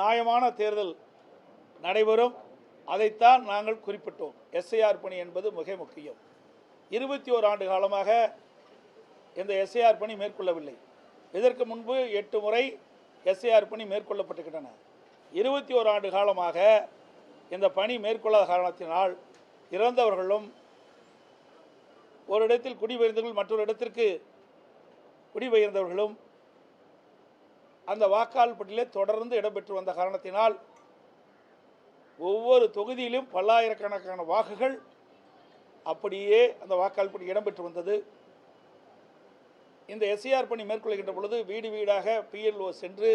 நியாயமான தேர்தல் நடைபெறும். அதைத்தான் நாங்கள் குறிப்பிட்டோம். எஸ்ஐஆர் பணி என்பது மிக முக்கியம். இருபத்தி ஓர் ஆண்டு காலமாக இந்த எஸ்ஐஆர் பணி மேற்கொள்ளவில்லை. இதற்கு முன்பு எட்டு முறை எஸ்ஐஆர் பணி மேற்கொள்ளப்பட்டுக்கின்றன இருபத்தி ஓர் ஆண்டு காலமாக இந்த பணி மேற்கொள்ளாத காரணத்தினால் இறந்தவர்களும் ஒரு இடத்தில் குடிபெயர்ந்தவர்கள் மற்றொரு இடத்திற்கு குடிபெயர்ந்தவர்களும் அந்த வாக்காளர் பட்டியலே தொடர்ந்து இடம்பெற்று வந்த காரணத்தினால் ஒவ்வொரு தொகுதியிலும் பல்லாயிரக்கணக்கான வாக்குகள் அப்படியே அந்த வாக்காளர் பட்டியல் இடம்பெற்று வந்தது. இந்த எஸ்ஐஆர் பணி மேற்கொள்கின்ற பொழுது வீடு வீடாக பிஎல்ஓ சென்று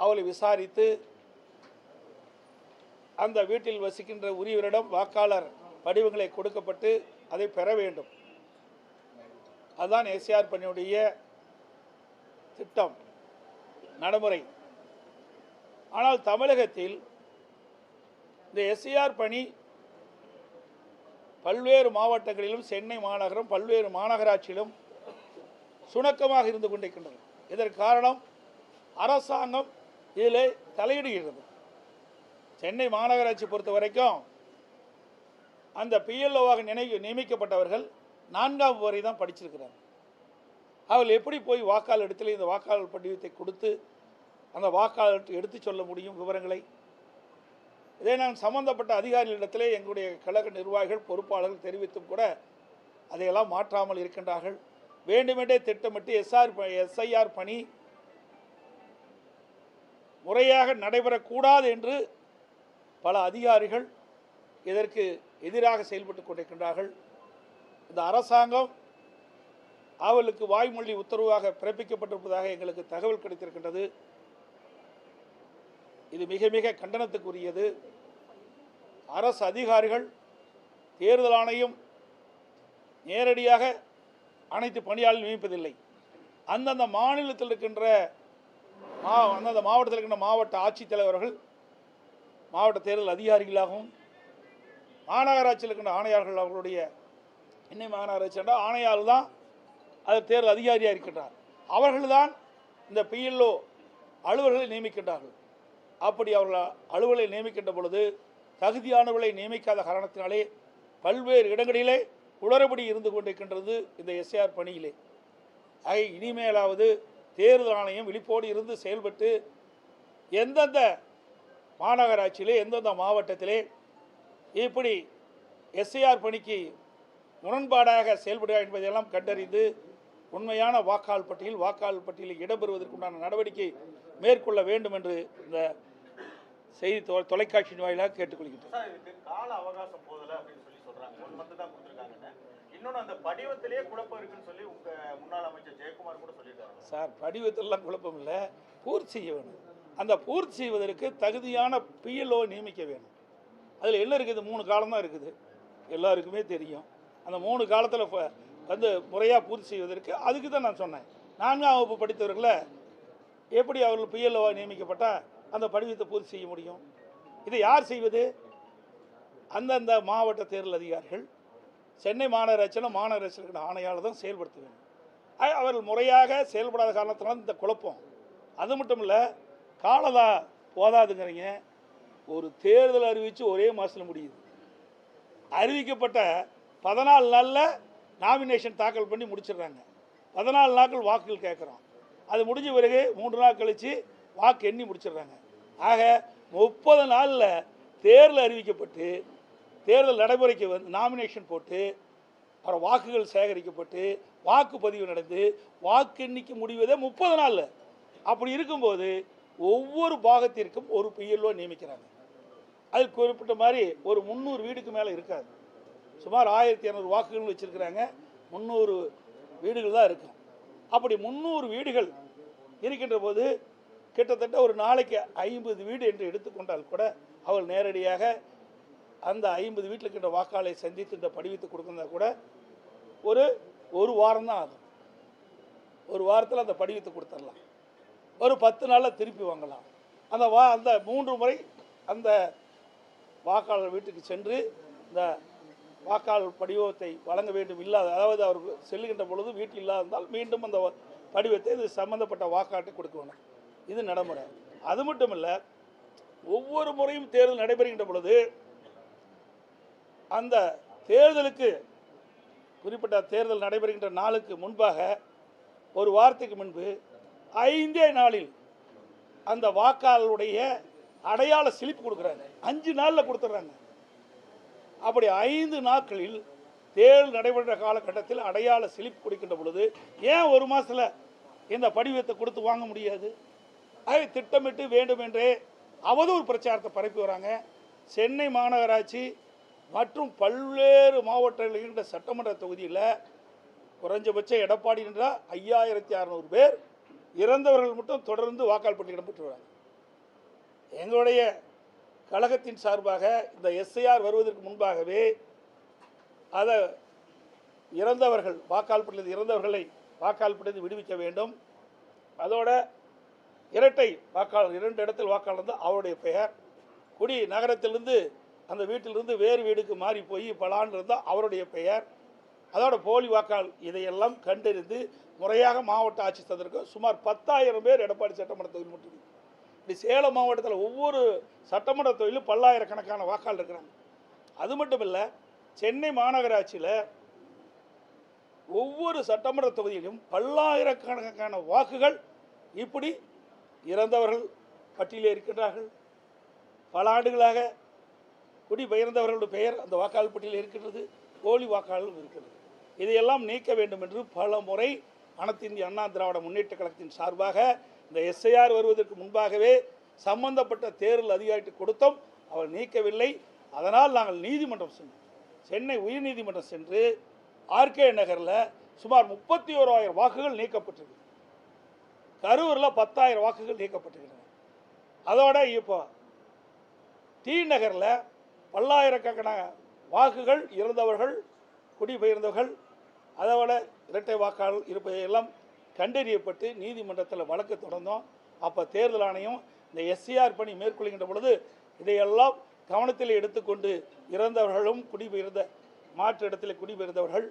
அவளை விசாரித்து அந்த வீட்டில் வசிக்கின்ற உரியவரிடம் வாக்காளர் படிவங்களை கொடுக்கப்பட்டு அதை பெற வேண்டும். அதுதான் எஸ்ஆர் பணியுடைய திட்டம். நடைமுறை. ஆனால் தமிழகத்தில் இந்த எஸ்சிஆர் பணி பல்வேறு மாவட்டங்களிலும் சென்னை மாநகரம் பல்வேறு மாநகராட்சியிலும் சுணக்கமாக இருந்து கொண்டிருக்கின்றன இதற்கு காரணம் அரசாங்கம் இதில் தலையிடுகிறது. சென்னை மாநகராட்சி பொறுத்த வரைக்கும் அந்த பிஎல்ஓவாக நினை நியமிக்கப்பட்டவர்கள் நான்காம் வரை தான் படிச்சிருக்கிறாங்க. அவர்கள் எப்படி போய் வாக்காளர் இடத்துல இந்த வாக்காளர் படிவத்தை கொடுத்து அந்த வாக்காளர் எடுத்து சொல்ல முடியும் விவரங்களை? இதை நான் சம்பந்தப்பட்ட அதிகாரிகளிடத்திலே எங்களுடைய கழக நிர்வாகிகள் பொறுப்பாளர்கள் தெரிவித்தும் கூட அதையெல்லாம் மாற்றாமல் இருக்கின்றார்கள். வேண்டுமென்றே திட்டமிட்டு எஸ்ஆர் எஸ்ஐஆர் பணி முறையாக நடைபெறக்கூடாது என்று பல அதிகாரிகள் இதற்கு எதிராக செயல்பட்டு கொண்டிருக்கின்றார்கள். இந்த அரசாங்கம் அவளுக்கு வாய்மொழி உத்தரவாக பிறப்பிக்கப்பட்டிருப்பதாக எங்களுக்கு தகவல் கிடைத்திருக்கின்றது. இது மிக மிக கண்டனத்துக்குரியது. அரசு அதிகாரிகள் தேர்தல் ஆணையம் நேரடியாக அனைத்து பணியாளர்கள் நியமிப்பதில்லை. அந்தந்த மாநிலத்தில் இருக்கின்ற மா அந்தந்த மாவட்டத்தில் இருக்கின்ற மாவட்ட ஆட்சித்தலைவர்கள் மாவட்ட தேர்தல் அதிகாரிகளாகவும் மாநகராட்சியில் இருக்கின்ற ஆணையாளர்கள் அவர்களுடைய இன்னை மாநகராட்சி என்றால் ஆணையால் தான் அது தேர்தல் அதிகாரியாக இருக்கின்றார். அவர்கள்தான் இந்த பிஎல்ஓ அலுவலர்களை நியமிக்கின்றார்கள். அப்படி அவர்கள் அலுவலை நியமிக்கின்ற பொழுது தகுதியானவர்களை நியமிக்காத காரணத்தினாலே பல்வேறு இடங்களிலே உளறுபடி இருந்து கொண்டிருக்கின்றது இந்த எஸ்ஆர் பணியிலே. ஆக இனிமேலாவது தேர்தல் ஆணையம் விழிப்போடு இருந்து செயல்பட்டு எந்தெந்த மாநகராட்சியிலே எந்தெந்த மாவட்டத்திலே இப்படி எஸ்ஐஆர் பணிக்கு முரண்பாடாக செயல்படுகிறார் என்பதையெல்லாம் கண்டறிந்து உண்மையான வாக்காளர் பட்டியல் வாக்காளர் பட்டியலில் இடம்பெறுவதற்குண்டான நடவடிக்கை மேற்கொள்ள வேண்டும் என்று இந்த செய்தி தொ- தொலைக்காட்சியின் வாயிலாக கேட்டுக்கொள்கின்றேன் சார் படிவத்திலலாம் குழப்பம் இல்லை. பூர்த்தி செய்ய வேணும். அந்த பூர்த்தி செய்வதற்கு தகுதியான பிஎல்ஓ நியமிக்க வேணும். அதில் என்ன இருக்குது? மூணு காலம் தான் இருக்குது. எல்லாருக்குமே தெரியும். அந்த மூணு காலத்தில் வந்து முறையாக பூர்த்தி செய்வதற்கு அதுக்கு தான் நான் சொன்னேன். நான்காம் வகுப்பு படித்தவர்களை எப்படி அவர்கள் பிஎல்ஓ நியமிக்கப்பட்டால் அந்த படிவத்தை பூர்த்தி செய்ய முடியும்? இதை யார் செய்வது? அந்தந்த மாவட்ட தேர்தல் அதிகாரிகள் சென்னை மாநகராட்சியில் மாநகராட்சியில் ஆணையாளர் தான் செயல்படுத்த வேண்டும். அவர்கள் முறையாக செயல்படாத காரணத்தினால இந்த குழப்பம். அது மட்டும் இல்லை காலதா போதாதுங்கிறீங்க. ஒரு தேர்தல் அறிவித்து ஒரே மாதத்தில் முடியுது. அறிவிக்கப்பட்ட பதினாலு நாளில் நாமினேஷன் தாக்கல் பண்ணி முடிச்சிடுறாங்க. பதினாலு நாட்கள் வாக்குகள் கேட்குறோம். அது முடிஞ்ச பிறகு மூன்று நாள் கழித்து வாக்கு எண்ணி முடிச்சிடுறாங்க. ஆக முப்பது நாளில் தேர்தல் அறிவிக்கப்பட்டு தேர்தல் நடைமுறைக்கு வந்து நாமினேஷன் போட்டு அப்புறம் வாக்குகள் சேகரிக்கப்பட்டு வாக்குப்பதிவு நடந்து வாக்கு எண்ணிக்கை முடிவதே முப்பது நாளில். அப்படி இருக்கும்போது ஒவ்வொரு பாகத்திற்கும் ஒரு பிஎல்ஓ நியமிக்கிறாங்க. அது குறிப்பிட்ட மாதிரி ஒரு முந்நூறு வீடுக்கு மேலே இருக்காது. சுமார் ஆயிரத்தி இரநூறு வாக்குகள் வச்சுருக்கிறாங்க. முந்நூறு வீடுகள் தான் இருக்கும். அப்படி முந்நூறு வீடுகள் இருக்கின்ற போது கிட்டத்தட்ட ஒரு நாளைக்கு ஐம்பது வீடு என்று எடுத்துக்கொண்டால் கூட அவள் நேரடியாக அந்த ஐம்பது வீட்டில் இருக்கின்ற வாக்காளரை சந்தித்து இந்த படிவத்தை கொடுக்குறதா கூட ஒரு ஒரு வாரம் தான் ஆகும். ஒரு வாரத்தில் அந்த படிவத்தை கொடுத்துடலாம். ஒரு பத்து நாளில் திருப்பி வாங்கலாம். அந்த வா அந்த மூன்று முறை அந்த வாக்காளர் வீட்டுக்கு சென்று இந்த வாக்காளர் படிவத்தை வழங்க வேண்டும் இல்லாத அதாவது அவர் செல்லுகின்ற பொழுது வீட்டில் இல்லாதிருந்தால் மீண்டும் அந்த படிவத்தை இது சம்பந்தப்பட்ட வாக்காட்டை கொடுக்க வேணும் இது நடைமுறை. அது மட்டும் இல்லை ஒவ்வொரு முறையும் தேர்தல் நடைபெறுகின்ற பொழுது அந்த தேர்தலுக்கு குறிப்பிட்ட தேர்தல் நடைபெறுகின்ற நாளுக்கு முன்பாக ஒரு வாரத்துக்கு முன்பு ஐந்தே நாளில் அந்த வாக்காளருடைய அடையாள சிலிப்பு கொடுக்குறாங்க. அஞ்சு நாளில் கொடுத்துட்றாங்க. அப்படி ஐந்து நாட்களில் தேர்தல் நடைபெற்ற காலகட்டத்தில் அடையாள சிலிப் கொடுக்கின்ற பொழுது ஏன் ஒரு மாதத்தில் இந்த படிவத்தை கொடுத்து வாங்க முடியாது? அதை திட்டமிட்டு வேண்டுமென்றே அவதூறு பிரச்சாரத்தை பரப்பி வராங்க. சென்னை மாநகராட்சி மற்றும் பல்வேறு மாவட்டங்களில் இருக்கின்ற சட்டமன்ற தொகுதியில் குறைஞ்சபட்சம் எடப்பாடி என்றால் ஐயாயிரத்தி அறநூறு பேர் இறந்தவர்கள் மட்டும் தொடர்ந்து வாக்காள் பட்டியிடம் பெற்று வராங்க எங்களுடைய கழகத்தின் சார்பாக இந்த எஸ்ஐஆர் வருவதற்கு முன்பாகவே அதை இறந்தவர்கள் வாக்காளர் இறந்தவர்களை வாக்காளர் பட்டியலில் விடுவிக்க வேண்டும். அதோட இரட்டை வாக்காளர் இரண்டு இடத்தில் வாக்காளர் இருந்தால் அவருடைய பெயர். குடி நகரத்திலிருந்து அந்த வீட்டிலிருந்து வேறு வீடுக்கு மாறி போய் பலான் இருந்தால் அவருடைய பெயர். அதோட போலி வாக்காளர் இதையெல்லாம் கண்டறிந்து முறையாக மாவட்ட ஆட்சித்ததற்கு சுமார் பத்தாயிரம் பேர் எடப்பாடி சட்டமன்ற தொகுதி இப்படி சேலம் மாவட்டத்தில் ஒவ்வொரு சட்டமன்ற தொழிலும் பல்லாயிரக்கணக்கான வாக்காளர் இருக்கிறாங்க. அது மட்டும் இல்லை சென்னை மாநகராட்சியில் ஒவ்வொரு சட்டமன்ற தொகுதியிலும் பல்லாயிரக்கணக்கான வாக்குகள் இப்படி இறந்தவர்கள் பட்டியலில் இருக்கின்றார்கள். பல ஆண்டுகளாக குடிபெயர்ந்தவர்களுடைய பெயர் அந்த வாக்காளர் பட்டியலில் இருக்கின்றது போலி வாக்காளர்களும் இருக்கிறது இதையெல்லாம் நீக்க வேண்டும் என்று பல முறை அனைத்து இந்திய அண்ணா திராவிட முன்னேற்ற கழகத்தின் சார்பாக இந்த எஸ்ஐஆர் வருவதற்கு முன்பாகவே சம்பந்தப்பட்ட தேர்தல் அதிகாரிக்கு கொடுத்தோம். அவர் நீக்கவில்லை. அதனால் நாங்கள் நீதிமன்றம் சென்றோம் சென்னை உயர்நீதிமன்றம் சென்று ஆர்கே நகரில் சுமார் முப்பத்தி ஓராயிரம் வாக்குகள் நீக்கப்பட்டிருக்கு. கரூரில் பத்தாயிரம் வாக்குகள் நீக்கப்பட்டிருக்கின்றன அதோட இப்போ டி நகரில் பல்லாயிரக்கணக்கான வாக்குகள் இறந்தவர்கள் குடிபெயர்ந்தவர்கள் அதோட இரட்டை வாக்காளர் இருப்பதையெல்லாம் கண்டறியப்பட்டு நீதிமன்றத்தில் வழக்கு தொடர்ந்தோம். அப்போ தேர்தல் ஆணையம் இந்த எஸ்சிஆர் பணி மேற்கொள்கின்ற பொழுது இதையெல்லாம் கவனத்தில் எடுத்துக்கொண்டு இறந்தவர்களும் குடிபெயர்ந்த மாற்று இடத்தில் குடிபெயர்ந்தவர்கள்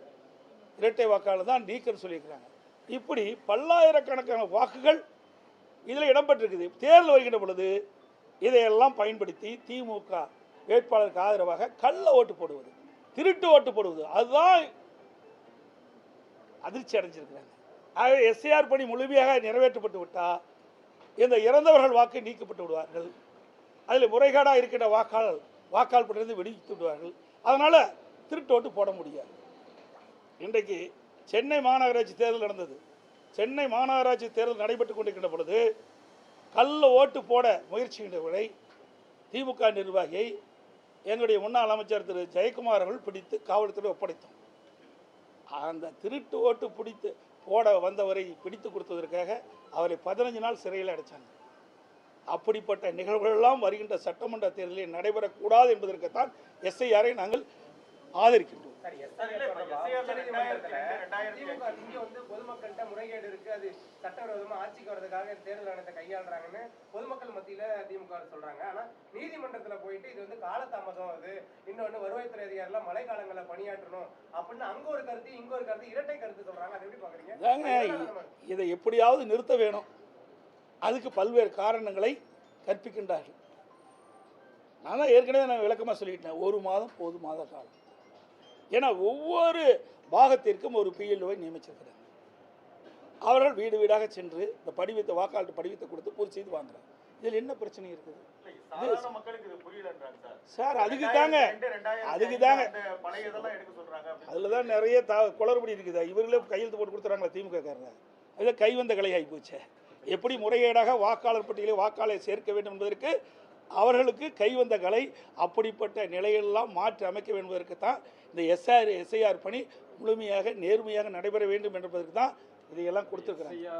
இரட்டை வாக்காளர் தான் நீக்கன்னு சொல்லியிருக்கிறாங்க. இப்படி பல்லாயிரக்கணக்கான வாக்குகள் இதில் இடம்பெற்றிருக்குது. தேர்தல் வருகின்ற பொழுது இதையெல்லாம் பயன்படுத்தி திமுக வேட்பாளருக்கு ஆதரவாக கள்ள ஓட்டு போடுவது திருட்டு ஓட்டு போடுவது அதுதான் அதிர்ச்சி அடைஞ்சிருக்கிறாங்க. ஆகவே எஸ்ஐஆர் பணி முழுமையாக நிறைவேற்றப்பட்டு விட்டால் இந்த இறந்தவர்கள் வாக்கு நீக்கப்பட்டு விடுவார்கள். அதில் முறைகேடாக இருக்கின்ற வாக்காளர் வாக்காளர் வெடித்து விடுவித்து விடுவார்கள். அதனால் திருட்டு ஓட்டு போட முடியாது. இன்றைக்கு சென்னை மாநகராட்சி தேர்தல் நடந்தது. சென்னை மாநகராட்சி தேர்தல் நடைபெற்று கொண்டிருக்கின்ற பொழுது கல்ல ஓட்டு போட முயற்சிகின்றவர்களை திமுக நிர்வாகியை எங்களுடைய முன்னாள் அமைச்சர் திரு ஜெயக்குமார் அவர்கள் பிடித்து காவல்துறை ஒப்படைத்தோம். அந்த திருட்டு ஓட்டு பிடித்து ஓட வந்தவரை பிடித்து கொடுத்ததற்காக அவரை பதினஞ்சு நாள் சிறையில் அடைச்சாங்க. அப்படிப்பட்ட நிகழ்வுகளெல்லாம் வருகின்ற சட்டமன்ற தேர்தலில் நடைபெறக்கூடாது என்பதற்குத்தான் எஸ்ஐஆரை நாங்கள் ஆதரிக்கின்றோம். பொதுமக்கள் மத்தியில திமுக சொல்றாங்க. ஆனா நீதிமன்றத்துல போயிட்டு இது வந்து காலதாமதம் அது. இன்னொன்னு வருவாய்த்துறை அதிகாரிலாம் மழை காலங்களில் பணியாற்றணும் அப்படின்னு அங்க ஒரு கருத்து இங்க ஒரு கருத்து இரட்டை கருத்து சொல்றாங்க. அதை எப்படி பாக்குறீங்க? இதை எப்படியாவது நிறுத்த வேணும். அதுக்கு பல்வேறு காரணங்களை கற்பிக்கின்றார்கள். நான் தான் ஏற்கனவே நான் விளக்கமாக சொல்லிட்டேன். ஒரு மாதம் போது மாத காலம். ஏன்னா ஒவ்வொரு பாகத்திற்கும் ஒரு பிஎல்ஓவை நியமிச்சிருக்கிறாங்க. அவர்கள் வீடு வீடாக சென்று இந்த படிவத்தை வாக்காளர் படிவத்தை கொடுத்து பூர்த்தி செய்து வாங்குறாங்க. இதில் என்ன பிரச்சனை இருக்குது? சார். அதுக்கு தாங்க. அதுக்கு தாங்க. அதில் தான் நிறைய த குளறுபடி இருக்குது. இவர்களே கையெழுத்து போட்டு கொடுத்துறாங்களா திமுக காரங்க. அதில் கைவந்த கலை ஆகிப்போச்சே எப்படி முறைகேடாக வாக்காளர் பட்டியலில் வாக்காளரை சேர்க்க வேண்டும் என்பதற்கு அவர்களுக்கு கைவந்த கலை அப்படிப்பட்ட நிலையெல்லாம் மாற்றி அமைக்க வேண்டும் என்பதற்கு தான் இந்த எஸ்ஆர் எஸ்ஐஆர் பணி முழுமையாக நேர்மையாக நடைபெற வேண்டும் என்பதற்கு தான் இதையெல்லாம் கொடுத்துருக்குறாங்க.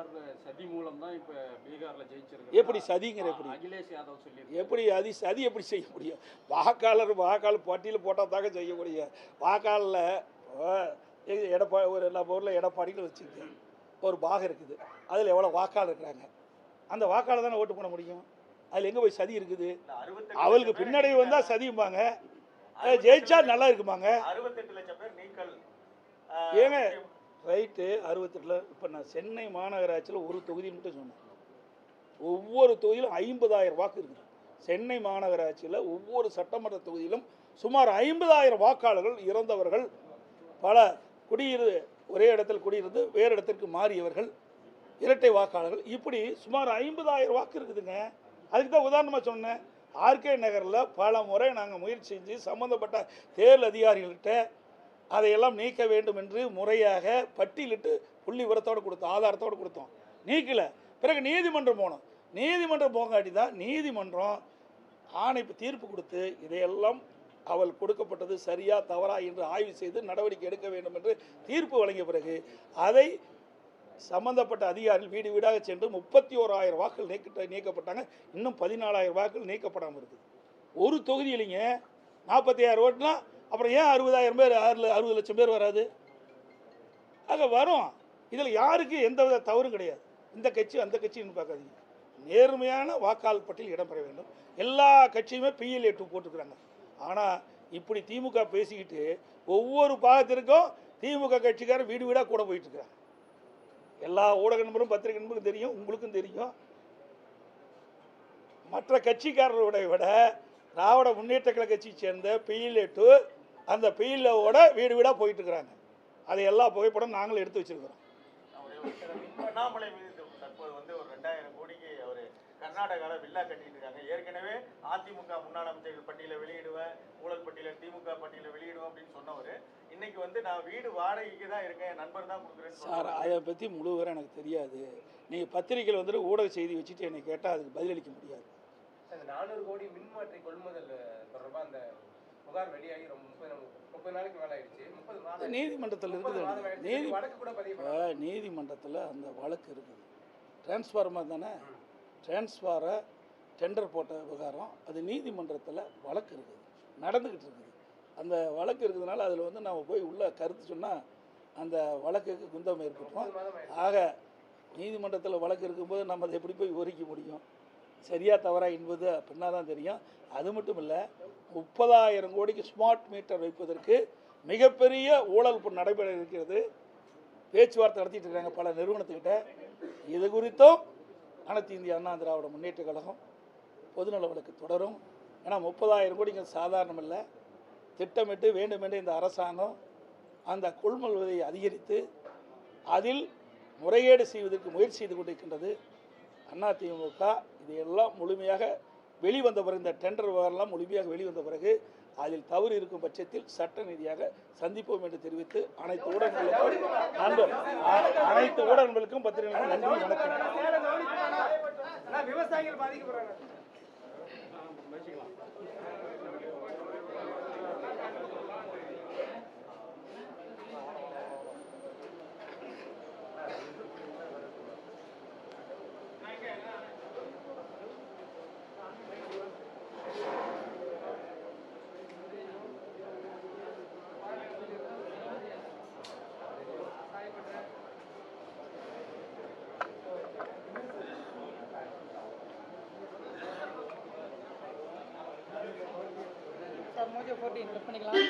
சதி மூலம் தான் இப்ப பீகார்ல ஜெயிச்சிருக்கு எப்படி சதிங்கிற எப்படி? அகிலேஷ் யாதவ் சொல்லி எப்படி அது சதி எப்படி செய்ய முடியும்? வாக்காளர் வாக்காளர் பட்டியல் போட்டால் தாங்க செய்ய முடியும். வாக்காளரில் எடப்பா ஒரு நம்ம ஊரில் எடப்பாடின்னு வச்சுக்கோங்க ஒரு பாகம் இருக்குது. அதில் எவ்வளோ வாக்காளர் இருக்கிறாங்க? அந்த வாக்காளர் தானே ஓட்டு பண்ண முடியும்? அதில் எங்கே போய் சதி இருக்குது? இல்ல, 68 அவளுக்கு பின்னடைவு வந்தால் சதியும்பாங்க ஜெயிச்சா நல்லா இருக்குமாங்க? ஏங்க ரைட்டு அறுபத்தெட்டில் இப்போ நான் சென்னை மாநகராட்சியில் ஒரு தொகுதி மட்டும் சொன்னேன். ஒவ்வொரு தொகுதியிலும் ஐம்பதாயிரம் வாக்கு இருக்குது. சென்னை மாநகராட்சியில் ஒவ்வொரு சட்டமன்ற தொகுதியிலும் சுமார் ஐம்பதாயிரம் வாக்காளர்கள் இறந்தவர்கள் பல குடியிரு ஒரே இடத்தில் குடியிருந்து வேறு இடத்திற்கு மாறியவர்கள் இரட்டை வாக்காளர்கள். இப்படி சுமார் ஐம்பதாயிரம் வாக்கு இருக்குதுங்க. அதுக்கு தான் உதாரணமாக சொன்னேன். ஆர்கே நகரில் பல முறை நாங்கள் முயற்சி செஞ்சு சம்மந்தப்பட்ட தேர்தல் அதிகாரிகள்கிட்ட அதையெல்லாம் நீக்க வேண்டும் என்று முறையாக பட்டியலிட்டு புள்ளி உரத்தோடு கொடுத்தோம் ஆதாரத்தோடு கொடுத்தோம். நீக்கலை. பிறகு நீதிமன்றம் போனோம். நீதிமன்றம் போகாட்டி தான் நீதிமன்றம் ஆணை தீர்ப்பு கொடுத்து இதையெல்லாம் அவள் கொடுக்கப்பட்டது சரியா தவறா என்று ஆய்வு செய்து நடவடிக்கை எடுக்க வேண்டும் என்று தீர்ப்பு வழங்கிய பிறகு அதை சம்பந்தப்பட்ட அதிகாரிகள் வீடு வீடாக சென்று முப்பத்தி ஓராயிரம் வாக்குகள் நீக்க நீக்கப்பட்டாங்க. இன்னும் பதினாலாயிரம் வாக்குகள் நீக்கப்படாமல் இருக்குது. ஒரு தொகுதியிலைங்க நாற்பத்தி ஆயிரம் ஓட்டுனா அப்புறம் ஏன் அறுபதாயிரம் பேர் ஆறு அறுபது லட்சம் பேர் வராது? ஆக வரும். இதில் யாருக்கு எந்த வித தவறும் கிடையாது. இந்த கட்சி அந்த கட்சின்னு பார்க்காதீங்க. நேர்மையான வாக்காளர் பட்டியல் இடம்பெற வேண்டும். எல்லா கட்சியுமே பிஎல்ஏ டூ போட்டுக்கிறாங்க ஆனால் இப்படி திமுக பேசிக்கிட்டு ஒவ்வொரு பாகத்திற்கும் திமுக கட்சிக்காரர் வீடு வீடாக கூட போயிட்டுருக்காங்க எல்லா ஊடக நண்பரும் பத்திரிகை நண்பரும் தெரியும் உங்களுக்கும் தெரியும். மற்ற கட்சிக்காரர்களை விட திராவிட முன்னேற்ற கழக கட்சியை சேர்ந்த பிஎல்ஏ டூ அந்த பெயிலோட வீடு வீடாக போயிட்டு இருக்கிறாங்க அதை எல்லா புகைப்படம் நாங்களும் எடுத்து வச்சிருக்கிறோம். அண்ணாமலை மீது தற்போது வந்து ஒரு ரெண்டாயிரம் கோடிக்கு அவர் கர்நாடகாவில் வில்லா கட்டிட்டு இருக்காங்க. ஏற்கனவே அதிமுக முன்னாள் அமைச்சர்கள் பட்டியலை வெளியிடுவேன் ஊழல் பட்டியலை திமுக பட்டியலை வெளியிடுவேன் அப்படின்னு சொன்னவர். இன்னைக்கு வந்து நான் வீடு வாடகைக்கு தான் இருக்கேன் என் நண்பர் தான் கொடுக்குறேன்னு சார். அதை பற்றி முழு விவரம் எனக்கு தெரியாது. நீங்கள் பத்திரிக்கையில் வந்துட்டு ஊடக செய்தி வச்சுட்டு என்னை கேட்டால் அதுக்கு பதிலளிக்க முடியாது. அந்த நானூறு கோடி மின்மாற்றி கொள்முதல் தொடர்பா அந்த புகார் வெளியாகி ரொம்ப முப்பது முப்பது நாளைக்கு மேல ஆயிடுச்சு. முப்பது மாதம் நீதிமன்றத்தில் இருக்குது. நீதி வழக்கு கூட பதிவு நீதிமன்றத்தில் அந்த வழக்கு இருக்குது. டிரான்ஸ்ஃபார்மர் தானே? டிரான்ஸ்ஃபாரை டெண்டர் போட்ட விவகாரம் அது நீதிமன்றத்தில் வழக்கு இருக்குது. நடந்துக்கிட்டு இருக்குது. அந்த வழக்கு இருக்கிறதுனால அதில் வந்து நம்ம போய் உள்ள கருத்து சொன்னால் அந்த வழக்குக்கு குந்தம் ஏற்பட்டோம் ஆக நீதிமன்றத்தில் வழக்கு இருக்கும்போது நம்ம அதை எப்படி போய் விவரிக்க முடியும்? சரியா தவறா என்பது அப்படின்னா தான் தெரியும். அது மட்டும் இல்லை முப்பதாயிரம் கோடிக்கு ஸ்மார்ட் மீட்டர் வைப்பதற்கு மிகப்பெரிய ஊழல் இப்போ நடைபெற இருக்கிறது. பேச்சுவார்த்தை நடத்திட்டு இருக்காங்க பல நிறுவனத்துக்கிட்ட. இது குறித்தும் அனைத்து இந்திய அண்ணா திராவிட முன்னேற்ற கழகம் பொதுநல வழக்கு தொடரும். ஏன்னா முப்பதாயிரம் கோடிங்க சாதாரணம் இல்லை. திட்டமிட்டு வேண்டுமென்றே இந்த அரசாங்கம் அந்த கொள்முதலை அதிகரித்து அதில் முறைகேடு செய்வதற்கு முயற்சி செய்து கொண்டிருக்கின்றது. அதிமுக இதையெல்லாம் முழுமையாக வெளிவந்த பிறகு இந்த டெண்டர் விவகாரம்லாம் முழுமையாக வெளிவந்த பிறகு அதில் தவறு இருக்கும் பட்சத்தில் சட்ட ரீதியாக சந்திப்போம் என்று தெரிவித்து அனைத்து ஊடகங்களுக்கும் நண்பர் அனைத்து ஊடகங்களுக்கும் பத்திரிகைகளுக்கும் நன்றி வணக்கம். விவசாயிகள் பாதிக்கப்படுறாங்க. மோஜோ ஃபோர்டீன் கட் பண்ணிக்கலாம்.